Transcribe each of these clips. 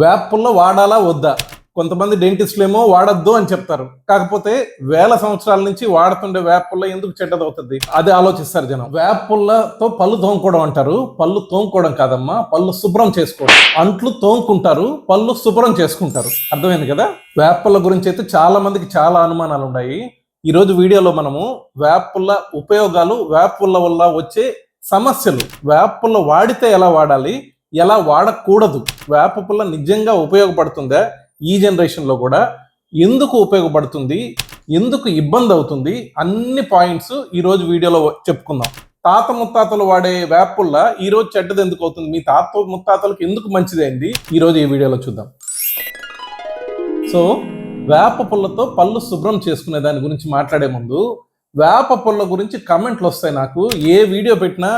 వేపుల్లో వాడాలా వద్దా? కొంతమంది డెంటిస్టులు ఏమో వాడద్దు అని చెప్తారు. కాకపోతే వేల సంవత్సరాల నుంచి వాడుతుండే వేపుల్లో ఎందుకు చెడ్డదవుతుంది? అది ఆలోచిస్తారు జనం. వేపుల్లతో పళ్ళు తోముకోవడం అంటారు. పళ్ళు తోముకోవడం కాదమ్మా పళ్ళు శుభ్రం చేసుకోవడం. అంట్లు తోముకుంటారు పళ్ళు శుభ్రం చేసుకుంటారు. అర్థమైంది కదా? వేపుల గురించి అయితే చాలా మందికి చాలా అనుమానాలు ఉన్నాయి ఈరోజు వీడియోలో మనము వేపుల్ల ఉపయోగాలు వేపుల్ల వల్ల వచ్చే సమస్యలు వేపుల్ల వాడితే ఎలా వాడాలి ఎలా వాడకూడదు? వేప పుల్ల నిజంగా ఉపయోగపడుతుందా? ఈ జనరేషన్లో కూడా. ఎందుకు ఉపయోగపడుతుంది? ఎందుకు ఇబ్బంది అవుతుంది అన్ని పాయింట్స్ ఈరోజు వీడియోలో చెప్పుకుందాం. తాత ముత్తాతలు వాడే వేపుల్ల ఈరోజు చెడ్డది ఎందుకు అవుతుంది? మీ తాత ముత్తాతలకు ఎందుకు మంచిదైంది ఈరోజు ఈ వీడియోలో చూద్దాం. సో వేప పుల్లతో పళ్ళు శుభ్రం చేసుకునే దాని గురించి మాట్లాడే ముందు వేప పుల్ల గురించి కమెంట్లు వస్తాయి నాకు. ఏ వీడియో పెట్టినా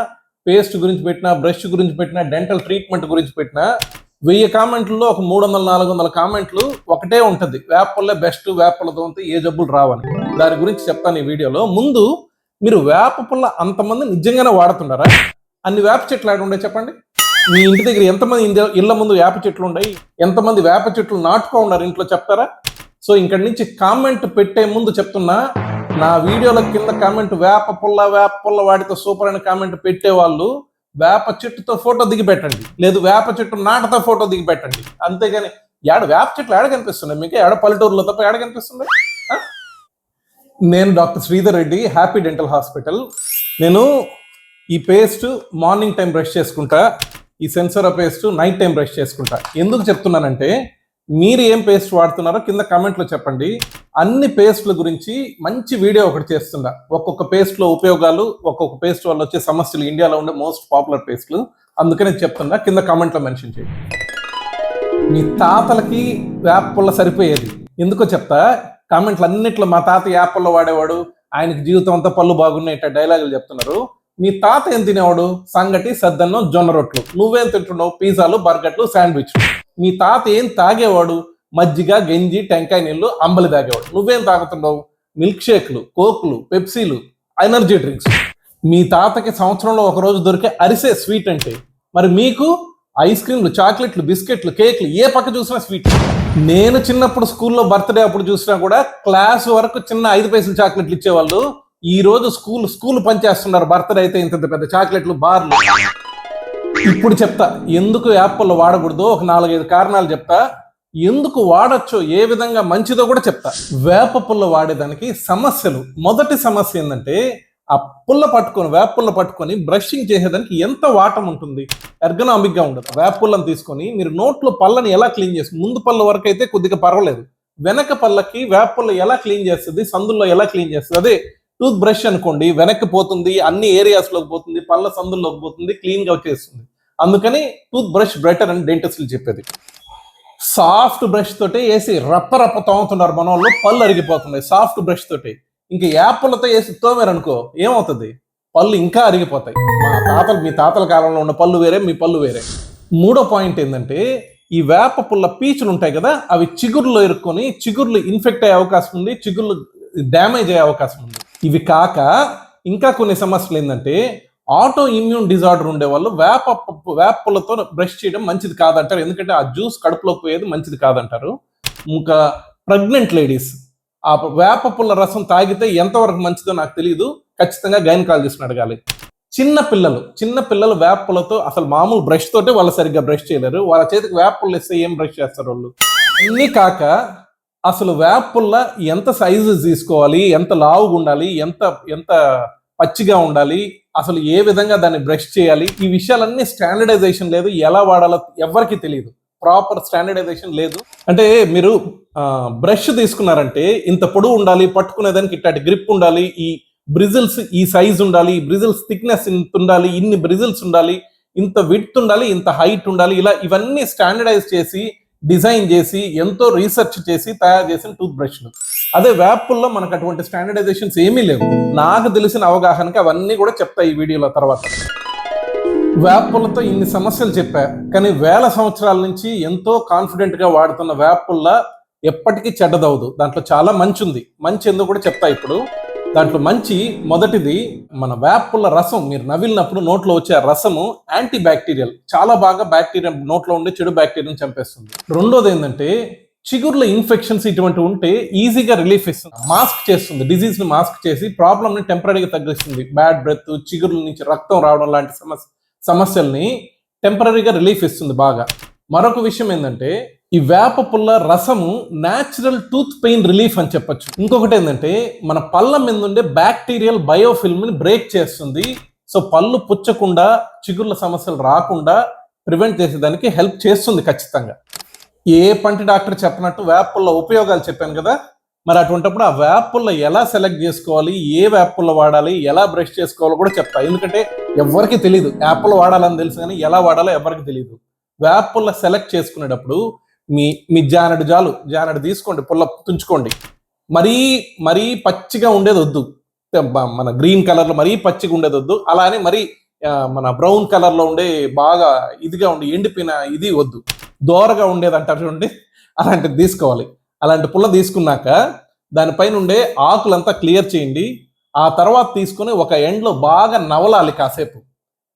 పేస్ట్ గురించి పెట్టినా బ్రష్ గురించి పెట్టినా డెంటల్ ట్రీట్మెంట్ గురించి పెట్టినా వెయ్యి కామెంట్లలో ఒక మూడు వందల నాలుగు వందల కామెంట్లు ఒకటే ఉంటుంది. వేపల్లే బెస్ట్ వేపలతో ఏ జబ్బులు రావని. దాని గురించి చెప్తాను ఈ వీడియోలో. ముందు మీరు వేప పుల్ల అంతమంది నిజంగానే వాడుతున్నారా? అన్ని వేప చెట్లు ఆడి ఉండే చెప్పండి. మీ ఇంటి దగ్గర ఎంతమంది ఇంద- ఇళ్ళ ముందు వేప చెట్లు ఉన్నాయి ఎంతమంది వేప చెట్లు నాటుకో ఉన్నారు ఇంట్లో చెప్తారా? సో ఇక్కడి నుంచి కామెంట్ పెట్టే ముందు చెప్తున్నా నా వీడియోల కింద కామెంట్ వేప పుల్ల వేప పుల్ల వాటితో సూపర్ అని కామెంట్ పెట్టే వాళ్ళు వేప చెట్టుతో ఫోటో దిగి పెట్టండి లేదు వేప చెట్టు నాటతో ఫోటో దిగి పెట్టండి అంతేగాని ఏడ వేప చెట్లు ఏడ కనిపిస్తున్నాయి? మీకు ఏడ పల్లెటూరులో తప్ప ఏడ కనిపిస్తుంది? నేను doctor Sridhar Reddy happy dental hospital. నేను ఈ పేస్ట్ మార్నింగ్ టైం బ్రష్ చేసుకుంటా ఈ sensor paste night time brush చేసుకుంటా. ఎందుకు చెప్తున్నానంటే మీరు ఏం పేస్ట్ వాడుతున్నారో కింద కామెంట్లో చెప్పండి. అన్ని పేస్ట్ల గురించి మంచి వీడియో ఒకటి చేస్తుందా? ఒక్కొక్క పేస్ట్లో ఉపయోగాలు ఒక్కొక్క పేస్ట్ వల్ల వచ్చే సమస్యలు ఇండియాలో ఉండే మోస్ట్ పాపులర్ పేస్ట్లు అందుకనే చెప్తుండ కింద కమెంట్లో మెన్షన్ చేయండి మీ తాతలకి యాప్ల సరిపోయేది. ఎందుకో చెప్తా కామెంట్లు అన్నిట్లో మా తాత యాప్ల్లో వాడేవాడు. ఆయనకి జీవితం అంతా పళ్ళు బాగున్నాయి డైలాగులు చెప్తున్నారు. మీ తాత ఏం తినేవాడు? సంగటి సద్దన్నం జొన్న రొట్లు. నువ్వేం తింటున్నావు? పిజ్జాలు బర్గర్లు శాండ్విచ్ మీ తాత ఏం తాగేవాడు? మజ్జిగ గంజి టెంకాయ నీళ్ళు అంబలి తాగేవాడు. నువ్వేం తాగుతున్నావు? మిల్క్ షేక్లు కోక్లు పెప్సీలు ఎనర్జీ డ్రింక్స్. మీ తాతకి సంవత్సరంలో ఒక రోజు దొరికే అరిసే స్వీట్ అంటే మరి మీకు ఐస్ క్రీమ్లు చాక్లెట్లు బిస్కెట్లు కేక్లు ఏ పక్క చూసినా స్వీట్. నేను చిన్నప్పుడు స్కూల్లో బర్త్డే అప్పుడు చూసినా కూడా క్లాస్ వరకు చిన్న ఐదు పైసలు చాక్లెట్లు ఇచ్చేవాళ్ళు. ఈ రోజు స్కూల్ స్కూల్ పనిచేస్తున్నారు బర్త్డే అయితే ఇంత పెద్ద చాక్లెట్లు బార్లు. ఇప్పుడు చెప్తా. ఎందుకు యాప్లు వాడకూడదు? ఒక నాలుగైదు కారణాలు చెప్తా. ఎందుకు వాడచ్చో? ఏ విధంగా మంచిదో కూడా చెప్తా. వేప పుల్ల వాడేదానికి సమస్యలు. మొదటి సమస్య ఏంటంటే ఆ పుల్ల పట్టుకొని వేప పుల్ల పట్టుకొని బ్రషింగ్ చేసేదానికి ఎంత వాటం ఉంటుంది? ఎర్గనామిక్గా ఉండదు. వేపుల్లను తీసుకొని మీరు నోట్లో పళ్ళని ఎలా క్లీన్ చేస్తుంది ముందు పళ్ళ వరకు అయితే కొద్దిగా పర్వాలేదు. వెనక పళ్ళకి వేప పుల్ల ఎలా క్లీన్ చేస్తుంది? సందుల్లో ఎలా క్లీన్ చేస్తుంది? అదే టూత్ బ్రష్ అనుకోండి వెనక్కి పోతుంది అన్ని ఏరియాస్లోకి పోతుంది పళ్ళ సందుల్లోకి పోతుంది క్లీన్గా వచ్చేస్తుంది. అందుకని టూత్ బ్రష్ బెటర్ అని డెంటిస్ట్లు చెప్పేది. సాఫ్ట్ బ్రష్ తోటి వేసి రప్ప రప్ప తోముతున్నారు మన వాళ్ళు పళ్ళు అరిగిపోతున్నాయి సాఫ్ట్ బ్రష్ తోటి. ఇంకా యాప్లతో వేసి తోమారు అనుకో ఏమవుతుంది? పళ్ళు ఇంకా అరిగిపోతాయి. మా తాతలు మీ తాతల కాలంలో ఉన్న పళ్ళు వేరే మీ పళ్ళు వేరే. మూడో పాయింట్ ఏంటంటే ఈ వేప పుల్ల పీచులు ఉంటాయి కదా అవి చిగురులో ఇరుక్కొని చిగుర్లు ఇన్ఫెక్ట్ అయ్యే అవకాశం ఉంది చిగుర్లు డ్యామేజ్ అయ్యే అవకాశం ఉంది. ఇవి కాక ఇంకా కొన్ని సమస్యలు ఏంటంటే ఆటో ఇమ్యూన్ డిజార్డర్ ఉండే వాళ్ళు వేప వేపలతో బ్రష్ చేయడం మంచిది కాదంటారు. ఎందుకంటే ఆ జ్యూస్ కడుపులోకి పోయేది మంచిది కాదంటారు. ఇంకా ప్రెగ్నెంట్ లేడీస్ ఆ వేప పుల్ల రసం తాగితే ఎంతవరకు మంచిదో నాకు తెలియదు ఖచ్చితంగా గైనకాలజిస్ట్ అడగాలి. చిన్న పిల్లలు చిన్న పిల్లలు వేపలతో అసలు మామూలు బ్రష్ తోటే వాళ్ళు సరిగ్గా బ్రష్ చేయలేరు. వాళ్ళ చేతికి వేపలు ఇస్తే ఏం బ్రష్ చేస్తారు వాళ్ళు? అన్నీ కాక అసలు వేప ఎంత సైజు తీసుకోవాలి ఎంత లావుగా ఉండాలి ఎంత ఎంత పచ్చిగా ఉండాలి అసలు ఏ విధంగా దాన్ని బ్రష్ చేయాలి ఈ విషయాలన్నీ స్టాండర్డైజేషన్ లేదు ఎలా వాడాలో ఎవరికి తెలియదు ప్రాపర్ స్టాండర్డైజేషన్ లేదు. అంటే మీరు బ్రష్ తీసుకున్నారంటే ఇంత పొడవు ఉండాలి పట్టుకునేదానికి ఇట్లాంటి గ్రిప్ ఉండాలి ఈ బ్రిజిల్స్ ఈ సైజ్ ఉండాలి ఈ బ్రిజిల్స్ థిక్నెస్ ఇంత ఉండాలి ఇన్ని బ్రిజిల్స్ ఉండాలి ఇంత విడ్త్ ఉండాలి ఇంత హైట్ ఉండాలి ఇలా ఇవన్నీ స్టాండర్డైజ్ చేసి డిజైన్ చేసి ఎంతో రీసెర్చ్ చేసి తయారు చేసిన టూత్ బ్రష్లు అదే వ్యాప్ల్లో మనకు అటువంటి స్టాండర్డైజేషన్స్ ఏమీ లేవు. నాకు తెలిసిన అవగాహనకి అవన్నీ కూడా చెప్తాయి ఈ వీడియోలో తర్వాత. వేపులతో ఇన్ని సమస్యలు చెప్పా కానీ వేల సంవత్సరాల నుంచి ఎంతో కాన్ఫిడెంట్గా వాడుతున్న వేపుల్ల ఎప్పటికీ చెడ్డదవదు దాంట్లో చాలా మంచి ఉంది మంచి ఎందుకు కూడా చెప్తా ఇప్పుడు. దాంట్లో మంచి మొదటిది మన వేపుల రసం. మీరు నవిలినప్పుడు నోట్లో వచ్చే ఆ రసము యాంటీ బ్యాక్టీరియల్ చాలా బాగా బ్యాక్టీరియా నోట్లో ఉండే చెడు బ్యాక్టీరియాను చంపేస్తుంది. రెండోది ఏంటంటే చిగుర్ల ఇన్ఫెక్షన్స్ ఇటువంటి ఉంటే ఈజీగా రిలీఫ్ ఇస్తుంది. మాస్క్ చేస్తుంది. డిజీజ్ని మాస్క్ చేసి ప్రాబ్లమ్ని టెంపరీగా తగ్గిస్తుంది. బ్యాడ్ బ్రెత్ చిగుర్ల నుంచి రక్తం రావడం లాంటి సమస్య సమస్యల్ని టెంపరీగా రిలీఫ్ ఇస్తుంది బాగా. మరొక విషయం ఏంటంటే ఈ వేప పుల్ల రసము న్యాచురల్ టూత్ పెయిన్ రిలీఫ్ అని చెప్పొచ్చు. ఇంకొకటి ఏంటంటే మన పళ్ళ మీద ఉండే బ్యాక్టీరియల్ బయోఫిల్మ్ని బ్రేక్ చేస్తుంది. సో పళ్ళు పుచ్చకుండా చిగుర్ల సమస్యలు రాకుండా ప్రివెంట్ చేసేదానికి హెల్ప్ చేస్తుంది ఖచ్చితంగా. ఏ పంటి డాక్టర్ చెప్పినట్టు వేపుల్ల ఉపయోగాలు చెప్పాను కదా మరి అటువంటిప్పుడు ఆ వేపుల్ల ఎలా సెలెక్ట్ చేసుకోవాలి ఏ వేపుల్ల వాడాలి ఎలా బ్రష్ చేసుకోవాలో కూడా చెప్తా. ఎందుకంటే ఎవరికి తెలియదు యాప్లు వాడాలని తెలుసు కానీ ఎలా వాడాలో ఎవరికి తెలియదు వేపుల్ల సెలెక్ట్ చేసుకునేటప్పుడు మీ మీ జానడు జాలు జానడు తీసుకోండి పుల్ల తుంచుకోండి మరీ మరీ పచ్చిగా ఉండేది వద్దు. మన గ్రీన్ కలర్లో మరీ పచ్చిగా ఉండేది వద్దు. అలానే మరీ మన బ్రౌన్ కలర్లో ఉండే బాగా ఇదిగా ఉండి ఎండిపోయిన ఇది వద్దు. దోరగా ఉండేది అంటారు చూడండి అలాంటిది తీసుకోవాలి. అలాంటి పుల్ల తీసుకున్నాక దానిపైన ఉండే ఆకులంతా క్లియర్ చేయండి. ఆ తర్వాత తీసుకొని ఒక ఎండ్లో బాగా నవలాలి కాసేపు.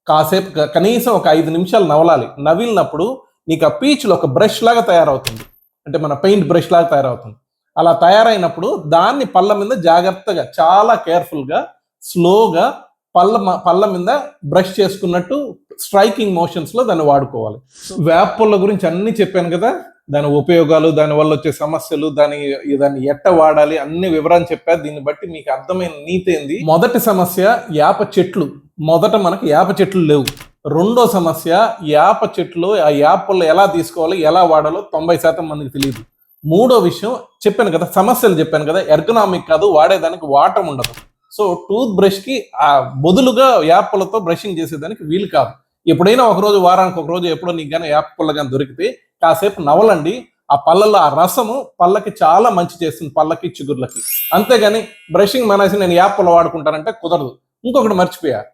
కాసేపు కనీసం ఒక ఐదు నిమిషాలు నవలాలి. నవిలినప్పుడు నీకు ఆ పీచులు ఒక బ్రష్ లాగా తయారవుతుంది. అంటే మన పెయింట్ బ్రష్ లాగా తయారవుతుంది. అలా తయారైనప్పుడు దాన్ని పళ్ళ మీద జాగ్రత్తగా చాలా కేర్ఫుల్గా స్లోగా పళ్ళ పళ్ళ మీద బ్రష్ చేసుకున్నట్టు స్ట్రైకింగ్ మోషన్స్లో దాన్ని వాడుకోవాలి. వేప పుల్ల గురించి అన్ని చెప్పాను కదా దాని ఉపయోగాలు దాని వల్ల వచ్చే సమస్యలు దాని దాన్ని ఎట్ట వాడాలి అన్ని వివరాలు చెప్పా. దీన్ని బట్టి మీకు అర్థమైన నీతి ఏంది? మొదటి సమస్య యాప చెట్లు. మొదట మనకి యాప చెట్లు లేవు. రెండో సమస్య యాప చెట్లు ఆ యాపలు ఎలా తీసుకోవాలి ఎలా వాడాలో తొంభై శాతం మందికి తెలియదు. మూడో విషయం చెప్పాను కదా సమస్యలు చెప్పాను కదా ఎర్గనామిక్ కాదు వాడేదానికి వాటం ఉండదు. సో టూత్ బ్రష్కి ఆ బదులుగా యాప్లతో బ్రషింగ్ చేసేదానికి వీలు కాదు. ఎప్పుడైనా ఒక రోజు వారానికి ఒక రోజు ఎప్పుడో నీకు కానీ యాప్ పుల్ల కానీ దొరికితే కాసేపు నవలండి ఆ పళ్ళలో ఆ రసము పళ్ళకి చాలా మంచి చేస్తుంది పళ్ళకి చిగుర్లకి. అంతేగాని బ్రషింగ్ మానేసి నేను యాప్ వాడుకుంటానంటే కుదరదు. ఇంకొకటి మర్చిపోయా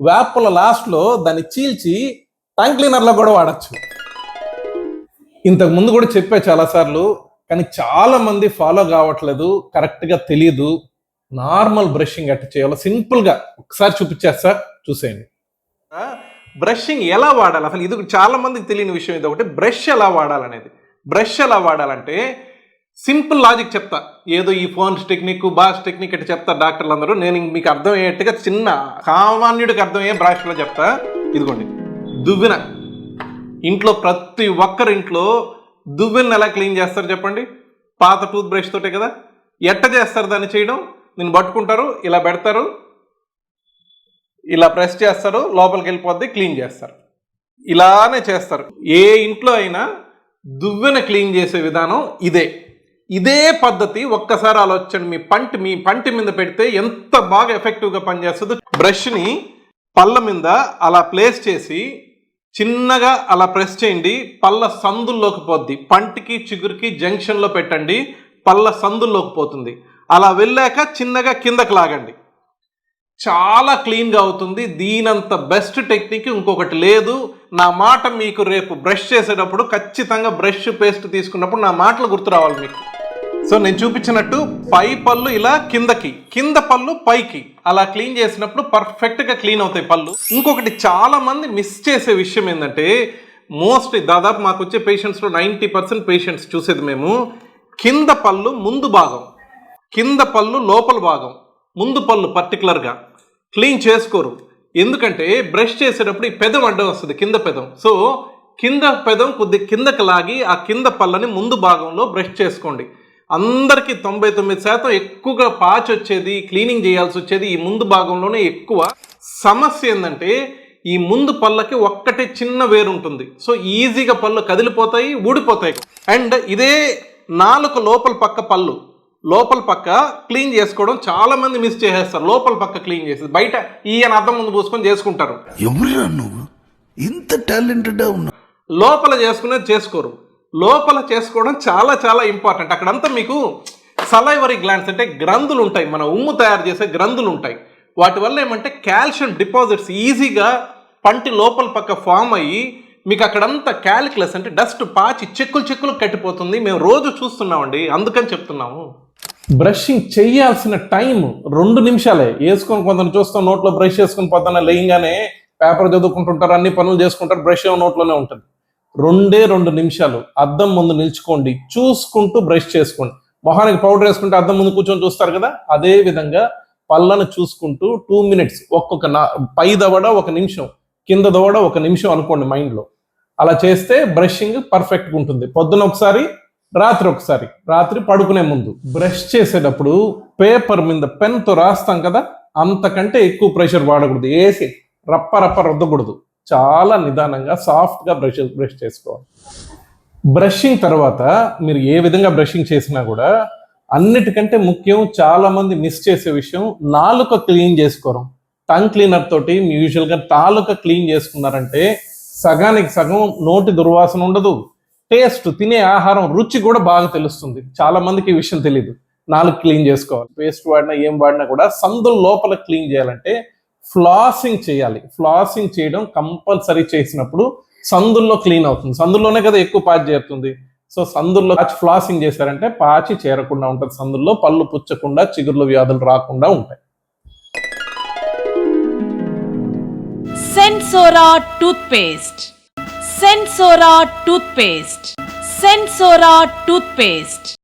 వేప లాస్ట్లో దాన్ని చీల్చి టంగ్ క్లీనర్లో కూడా వాడచ్చు. ఇంతకు ముందు కూడా చెప్పా చాలా సార్లు కానీ చాలా మంది ఫాలో కావట్లేదు కరెక్ట్గా తెలియదు నార్మల్ బ్రషింగ్ అట్ట చేయాలో సింపుల్గా ఒకసారి చూపించేస్తా చూసేయండి. బ్రషింగ్ ఎలా వాడాలి? అసలు ఇది చాలా మందికి తెలియని విషయం ఇది ఒకటి బ్రష్ ఎలా వాడాలనేది. బ్రష్ ఎలా వాడాలంటే సింపుల్ లాజిక్ చెప్తా. ఏదో ఈ ఫోన్స్ టెక్నిక్ బాస్ టెక్నిక్ అంటే చెప్తా డాక్టర్లు అందరూ నేను మీకు అర్థమయ్యేట్టుగా చిన్న సామాన్యుడికి అర్థమయ్యే భాషలో చెప్తా. ఇదిగోండి. దువ్వెన. ఇంట్లో ప్రతి ఒక్కరి ఇంట్లో దువ్విన ఎలా క్లీన్ చేస్తారు చెప్పండి? పాత టూత్ బ్రష్ తోటే కదా? ఎట్ట చేస్తారు దాన్ని చేయడం? నేను పట్టుకుంటారు ఇలా పెడతారు ఇలా ప్రెస్ చేస్తారు లోపలికి వెళ్ళిపోద్ది క్లీన్ చేస్తారు. ఇలానే చేస్తారు. ఏ ఇంట్లో అయినా దువ్వెన క్లీన్ చేసే విధానం ఇదే. ఇదే పద్ధతి ఒక్కసారి ఆలోచించండి. మీ పంటి మీ పంటి మీద పెడితే ఎంత బాగా ఎఫెక్టివ్గా పనిచేస్తుందో. బ్రష్ని పళ్ళ మీద అలా ప్లేస్ చేసి చిన్నగా అలా ప్రెస్ చేయండి. పళ్ళ సందుల్లోకి పోద్ది. పంటికి చిగురికి జంక్షన్లో పెట్టండి. పళ్ళ సందుల్లోకి పోతుంది. అలా వెళ్ళాక చిన్నగా కిందకి లాగండి. చాలా క్లీన్గా అవుతుంది. దీనంత బెస్ట్ టెక్నిక్ ఇంకొకటి లేదు. నా మాట మీకు రేపు బ్రష్ చేసేటప్పుడు ఖచ్చితంగా బ్రష్ పేస్ట్ తీసుకున్నప్పుడు నా మాటలు గుర్తు రావాలి మీకు. సో నేను చూపించినట్టు పై పళ్ళు ఇలా కిందకి కింద పళ్ళు పైకి. అలా క్లీన్ చేసినప్పుడు పర్ఫెక్ట్గా క్లీన్ అవుతాయి పళ్ళు. ఇంకొకటి చాలా మంది మిస్ చేసే విషయం ఏంటంటే మోస్ట్ దాదాపు మాకు వచ్చే పేషెంట్స్లో నైంటీ పర్సెంట్ పేషెంట్స్ చూసేది మేము కింద పళ్ళు ముందు భాగం కింద పళ్ళు లోపల భాగం ముందు పళ్ళు పర్టికులర్గా క్లీన్ చేసుకోరు. ఎందుకంటే బ్రష్ చేసేటప్పుడు ఈ పెదం అడ్డం వస్తుంది కింద పెదం. సో కింద పెదం కొద్ది కిందకి లాగి ఆ కింద పళ్ళని ముందు భాగంలో బ్రష్ చేసుకోండి. అందరికీ తొంభై తొమ్మిది శాతం ఎక్కువగా పాచి వచ్చేది క్లీనింగ్ చేయాల్సి వచ్చేది ఈ ముందు భాగంలోనే ఎక్కువ. సమస్య ఏంటంటే ఈ ముందు పళ్ళకి ఒక్కటే చిన్న వేరు ఉంటుంది. సో ఈజీగా పళ్ళు కదిలిపోతాయి ఊడిపోతాయి. అండ్ ఇదే నాలుక లోపల పక్క పళ్ళు. లోపల పక్క క్లీన్ చేసుకోవడం చాలా మంది మిస్ చేసేస్తారు. లోపల పక్క క్లీన్ చేసేది బయట ఈయన అద్దం ముందు పూసుకొని చేసుకుంటారు. నువ్వు? ఇంత టాలెంటెడ్ లోపల చేసుకునేది చేసుకోరు. లోపల చేసుకోవడం చాలా చాలా ఇంపార్టెంట్ అక్కడంతా మీకు సలైవరీ గ్లాండ్స్ అంటే గ్రంథులు ఉంటాయి మన ఉమ్ము తయారు చేసే గ్రంథులు ఉంటాయి వాటి వల్ల ఏమంటే కాల్షియం డిపాజిట్స్ ఈజీగా పంటి లోపల పక్క ఫామ్ అయ్యి మీకు అక్కడంతా క్యాలిక్యులస్ అంటే డస్ట్ పాచి చెక్కులు చెక్కులు కట్టిపోతుంది. మేము రోజు చూస్తున్నామండి. అందుకని చెప్తున్నాము. బ్రషింగ్ చేయాల్సిన టైం రెండు నిమిషాలే. వేసుకొని కొందరు చూస్తాం నోట్లో బ్రష్ చేసుకుని పొద్దున్న లేయంగానే పేపర్ చదువుకుంటుంటారు అన్ని పనులు చేసుకుంటారు బ్రష్ నోట్లోనే ఉంటుంది. రెండే రెండు నిమిషాలు అద్దం ముందు నిల్చుకోండి చూసుకుంటూ బ్రష్ చేసుకోండి. మొహానికి పౌడర్ వేసుకుంటే అద్దం ముందు కూర్చొని చూస్తారు కదా? అదే విధంగా పళ్ళను చూసుకుంటూ టూ మినిట్స్ ఒక్కొక్క నా పై దవడ ఒక నిమిషం కింద దవడ ఒక నిమిషం అనుకోండి మైండ్లో అలా చేస్తే బ్రషింగ్ పర్ఫెక్ట్గా ఉంటుంది. పొద్దున ఒకసారి రాత్రి ఒకసారి. రాత్రి పడుకునే ముందు బ్రష్ చేసేటప్పుడు పేపర్ మీద పెన్తో రాస్తాం కదా? అంతకంటే ఎక్కువ ప్రెషర్ వాడకూడదు. వేసి రప్ప రప్ప రుద్దకూడదు. చాలా నిదానంగా సాఫ్ట్గా బ్రష్ బ్రష్ చేసుకోవాలి. బ్రషింగ్ తర్వాత మీరు ఏ విధంగా బ్రషింగ్ చేసినా కూడా అన్నిటికంటే ముఖ్యం చాలామంది మిస్ చేసే విషయం నాలుక క్లీన్ చేసుకోవడం. టంగ్ క్లీనర్ తోటి యూజువల్గా నాలుక క్లీన్ చేసుకున్నారంటే సగానికి సగం నోటి దుర్వాసన ఉండదు. టేస్ట్ తినే ఆహారం రుచి కూడా బాగా తెలుస్తుంది. చాలా మందికి ఈ విషయం తెలియదు నాలుగు క్లీన్ చేసుకోవాలి. పేస్ట్ వాడినా ఏం వాడినా కూడా సందుల లోపల క్లీన్ చేయాలంటే ఫ్లాసింగ్ చేయాలి. ఫ్లాసింగ్ చేయడం కంపల్సరీ చేసినప్పుడు సందుల్లో క్లీన్ అవుతుంది. సందుల్లోనే కదా ఎక్కువ పాచి చేరుతుంది. సో సందుల్లో పాచి ఫ్లాసింగ్ చేశారంటే పాచి చేరకుండా ఉంటుంది సందుల్లో పళ్ళు పుచ్చకుండా చిగుర్లు వ్యాధులు రాకుండా ఉంటాయి. Sensora toothpaste. Sensora toothpaste. Sensora toothpaste.